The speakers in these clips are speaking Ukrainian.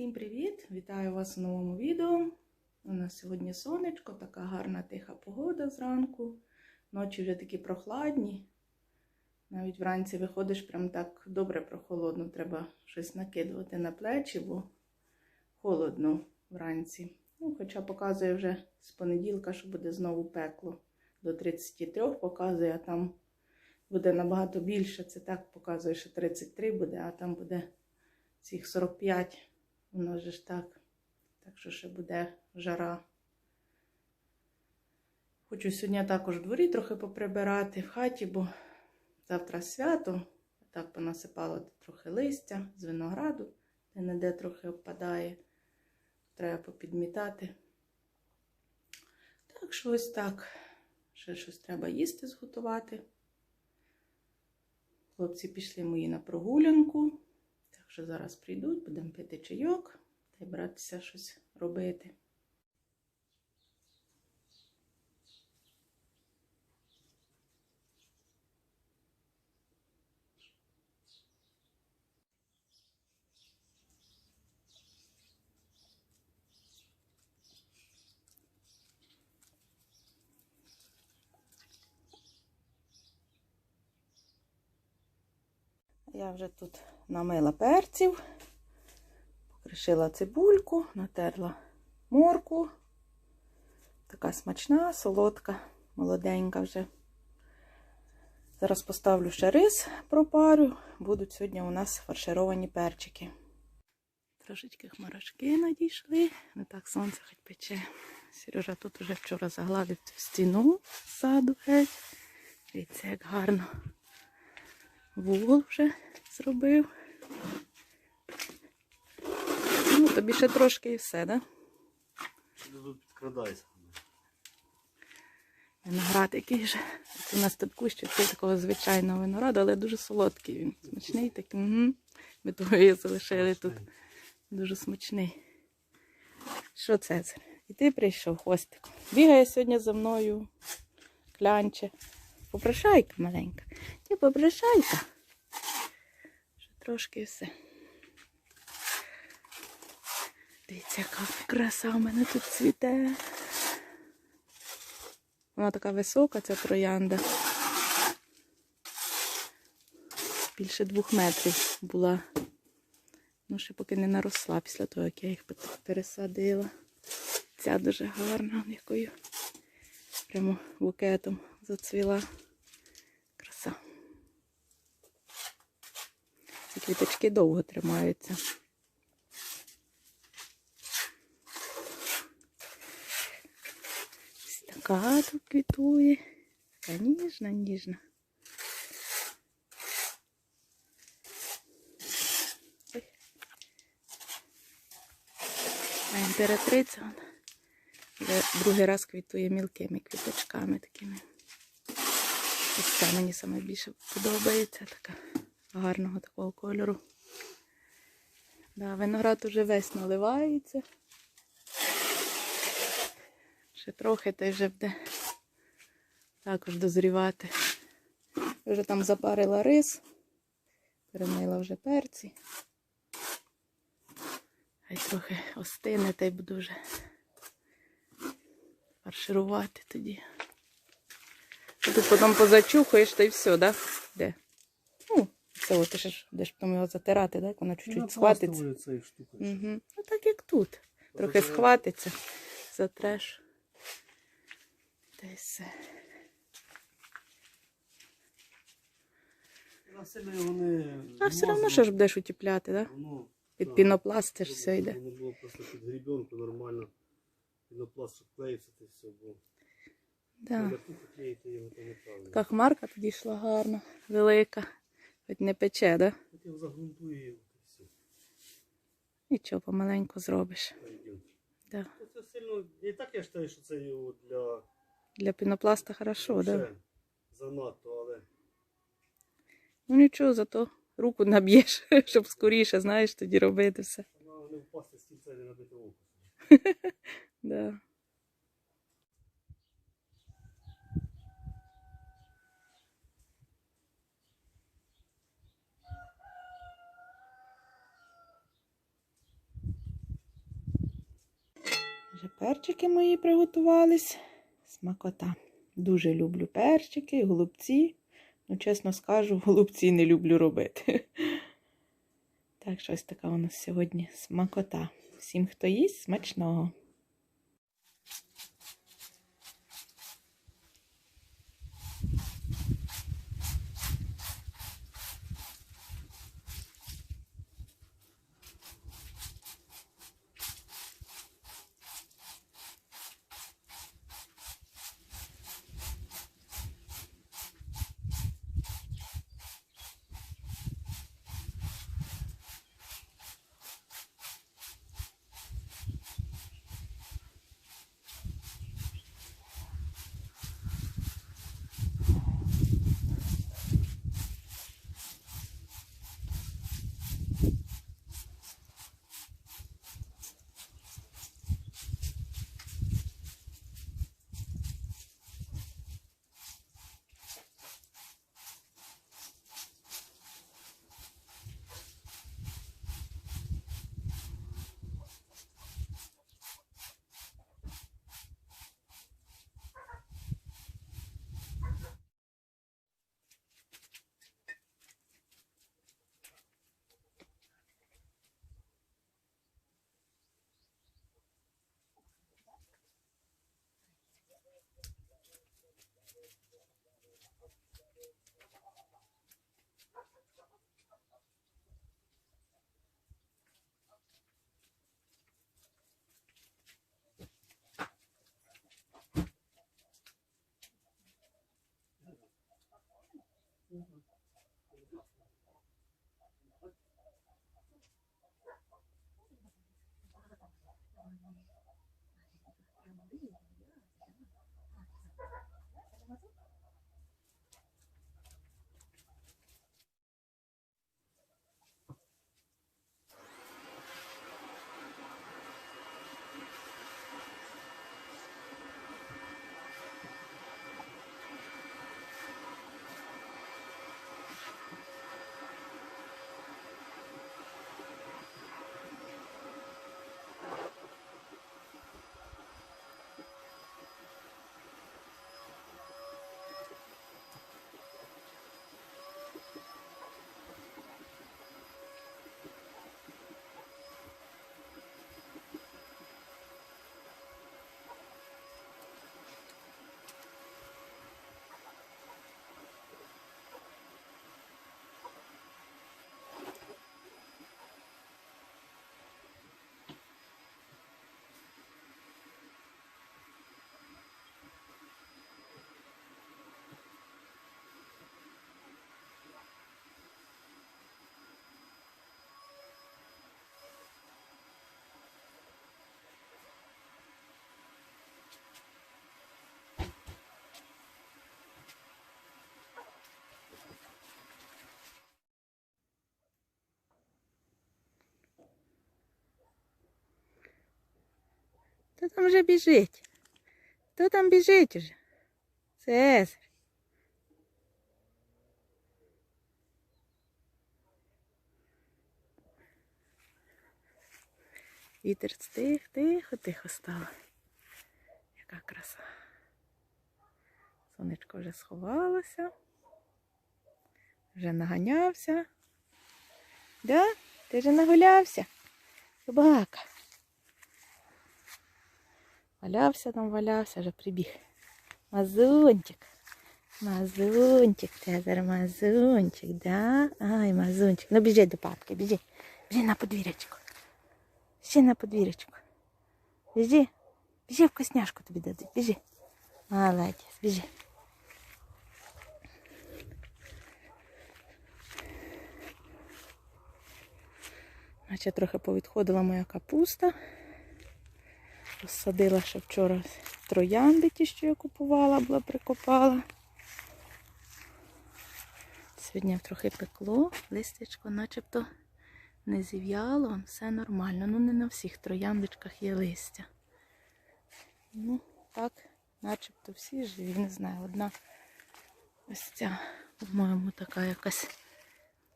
Всім привіт! Вітаю вас у новому відео. У нас сьогодні сонечко, така гарна тиха погода зранку. Ночі вже такі прохладні. Навіть вранці виходиш прям так добре прохолодно. Треба щось накидувати на плечі, бо холодно вранці. Ну, хоча показує вже з понеділка, що буде знову пекло. До 33 показує, а там буде набагато більше. Це так показує, що 33 буде, а там буде цих 45. У нас же ж так. Так що ще буде жара. Хочу сьогодні також в дворі трохи поприбирати в хаті, бо завтра свято. Так понасипало трохи листя з винограду, де не де трохи опадає. Треба попідмітати. Так що ось так. Ще щось треба їсти зготувати. Хлопці пішли мої на прогулянку. Що зараз прийдуть, будемо пити чайок та й братися щось робити. Я вже тут намила перців, покришила цибульку, натерла морку. Така смачна, солодка, молоденька вже. Зараз поставлю ще рис пропарю. Будуть сьогодні у нас фаршировані перчики. Трошечки хмарашки надійшли, не так сонце хоч пече. Сережа тут уже вчора загладив цю стіну саду геть. Дивіться, як гарно. Вугол вже зробив. Ну, тобі ще трошки і все, да? Тут підкрадайся. Виноград який же. Це у нас тут кущ це такого звичайного винограду, але дуже солодкий він. Смачний такий. Угу. Ми того і залишили тут. Дуже смачний. Що це? І ти прийшов хвостиком. Бігає сьогодні за мною. Клянче. Попрошайка маленька. Ти попрошайка. Ще трошки все. Дивіться, яка краса в мене тут цвіте. Вона така висока, ця троянда. Більше двох метрів була. Ну, ще поки не наросла після того, як я їх пересадила. Ця дуже гарна, якою прямо букетом зацвіла. Краса. Ці квіточки довго тримаються. Ось така тут квітує. Така ніжна, ніжна. Ой. А імператриця вона другий раз квітує мілкими квіточками такими. Ось ця мені саме більше подобається, така гарного такого кольору. Да, виноград уже весь наливається. Ще трохи та й вже буде також дозрівати. Вже там запарила рис, перемила вже перці. Хай трохи остине та й буду вже фарширувати тоді. Тут потім позачухаєш та й все, да? Де? Ну, це от ти ж будеш потім його затирати, так? Воно чуть-чуть схватиться. Угу. Ну так як тут. Трохи схватиться, затреш. Та й все. А все одно що ж будеш утіпляти, так? Да? Під пінопласт це ж все йде. Воно було просто під грібенку нормально. Пінопласт, клеїться, це все було. Да. Така хмарка підійшла гарна, велика. Хоч не пече, да? Його, і все. Нічого, помаленьку зробиш. Да. Це сильно, і так я вважаю, що це для Для пінопласта хорошо, да? вже занадто, але Ну нічого, зато руку наб'єш, щоб скоріше, знаєш, тоді робити все. вона не впасти з кільця не набити око. Да. Вже перчики мої приготувались. Смакота. Дуже люблю перчики, голубці. Ну, чесно скажу, голубці не люблю робити. Так, щось така у нас сьогодні смакота. Всім, хто їсть, смачного. Хто там вже біжить? Хто там біжить уже? Цезар. Вітер стих, тихо, тихо стало. Яка краса. Сонечко вже сховалося. Вже наганявся. Да? Ти вже нагулявся? Собака. Валявся там, валявся, вже прибіг. Мазунчик. Мазунчик, Цезар, мазунчик, да? Ай, мазунчик. Ну біжи до папки, біжи. Біжи на подвір'ячку. Ще на подвір'ячку. Біжи. Біжи вкусняшку тобі дадуть. Біжи. Молодець, біжи. Наче трохи повідходила моя капуста. Розсадила ще вчора троянди, ті, що я купувала, була прикопала. Сьогодні трохи пекло, листячко начебто не зів'яло, все нормально. Ну не на всіх трояндочках є листя. Ну, так, начебто всі живі, не знаю. Одна ось ця, по-моєму, така якась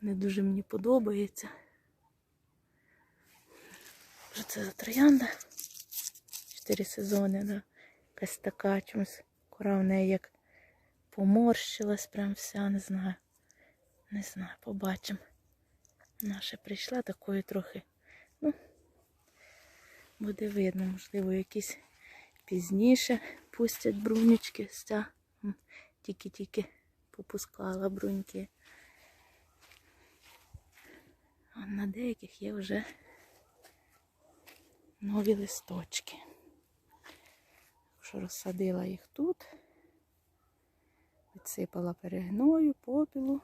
не дуже мені подобається. Що це за троянда? Чотири сезони. Да? Якась така чомусь кора в неї як поморщилась, прям вся, не знаю. Не знаю, побачимо. Наша прийшла такою трохи. Ну, буде видно, можливо, якісь пізніше пустять брунючки. Ця Тільки-тільки попускала бруньки. А на деяких є вже нові листочки. Що розсадила їх тут, відсипала перегною, попілу.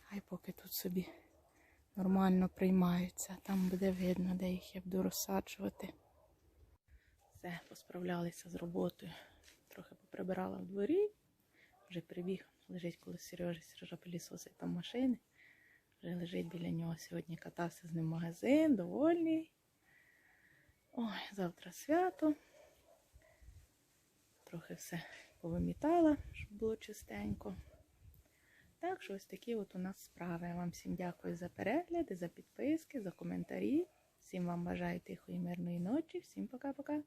Хай поки тут собі нормально приймаються. Там буде видно, де їх я буду розсаджувати. Все, посправлялися з роботою. Трохи поприбирала в дворі. Вже прибіг, лежить коло Сережі, Сережа пилісосить там машини. Вже лежить біля нього. Сьогодні катався з ним в магазин, довольний. Ой, завтра свято. Трохи все повимітала, щоб було чистенько. Так що ось такі от у нас справи. Я вам всім дякую за перегляди, за підписки, за коментарі. Всім вам бажаю тихої мирної ночі. Всім пока-пока.